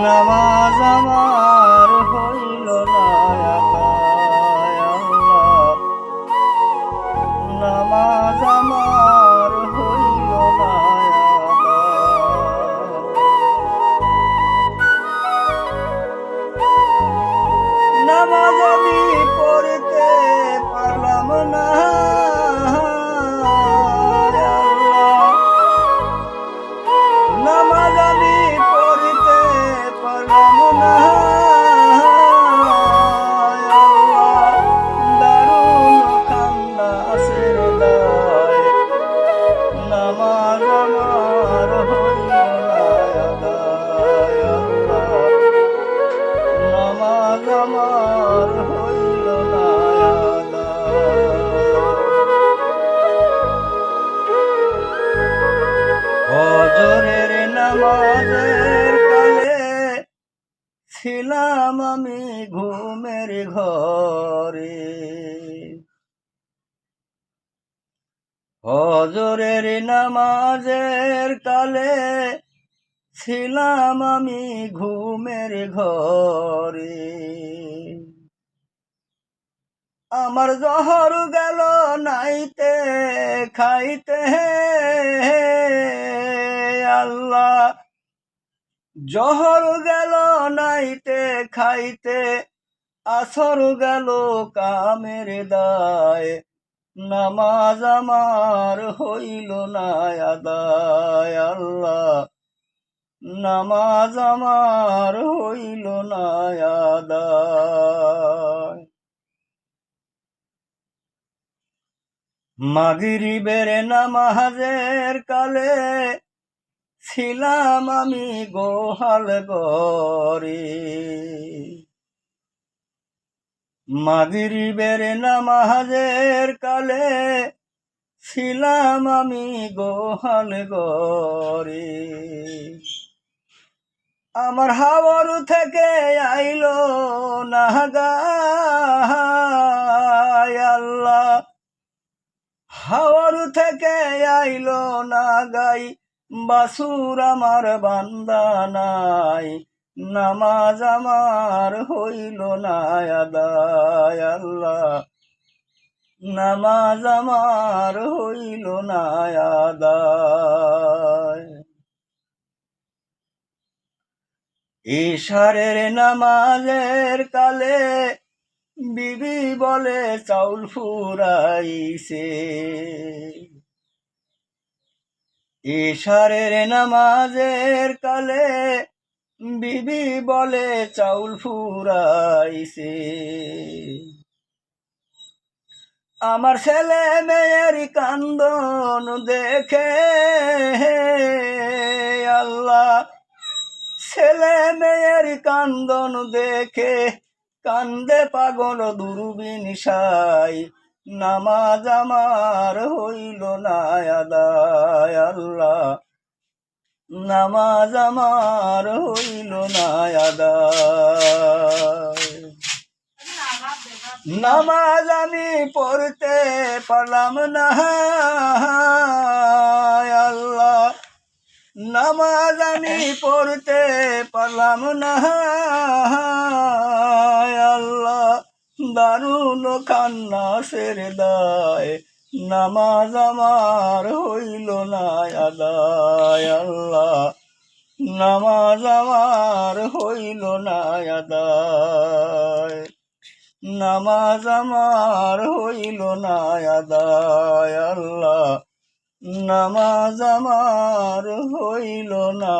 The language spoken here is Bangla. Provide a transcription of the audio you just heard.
নামাজ আমার হজরের নামাজের কালে ছিলাম আমি ঘুমের ঘরে। হজরের নামাজের কালে ছিলাম আমি ঘুমের ঘরে। আমার জহর গেল নাইতে খাইতে আল্লাহ। জহর গেল নাইতে খাইতে, আসর গেল কামের দায়। নামাজ আমার হইল না আদায়, আল্লাহ। নামাজ আমার হইল না আদায়। মাগরিবের নামাজের কালে ছিলাম আমি গোহাল গরে মাগরিবের নামাজের কালে ছিলাম আমি গোহাল গরে আমার হাওয়ার থেকে আইলো না আল্লাহ। হাওয়ার থেকে আইলো না গাই বাসুর আমার বান্দা নাই, নামাজ আমার হইল না আদায় আল্লাহ। নামাজ আমার হইল না আদায়। ঈশারের নামাজের কালে বিবি বলে, চাউল ফুরাইছে। ঈশারের নামাজের কালে বিবি বলে, চাউল ফুরাইছে। আমার ছেলে মেয়ের কান্দন দেখে আল্লাহ ছেলে মেয়ের কান্দন দেখে কান্দে পাগল দুরবিন সাই নামাজ আমার হইল না আল্লাহ। নামাজ আমার হইল না নামাজ আমি পড়তে পারলাম না। নামাজ আমি পড়তে পারলাম না। আল্লাহ, দারুণ কান্না সের দায়। নামাজ আমার হইল না আদায় আল্লাহ। নামাজ আমার হইল না আদায়। নামাজ আমার হইল না আদায় আল্লাহ। নামাজ আমার হইল না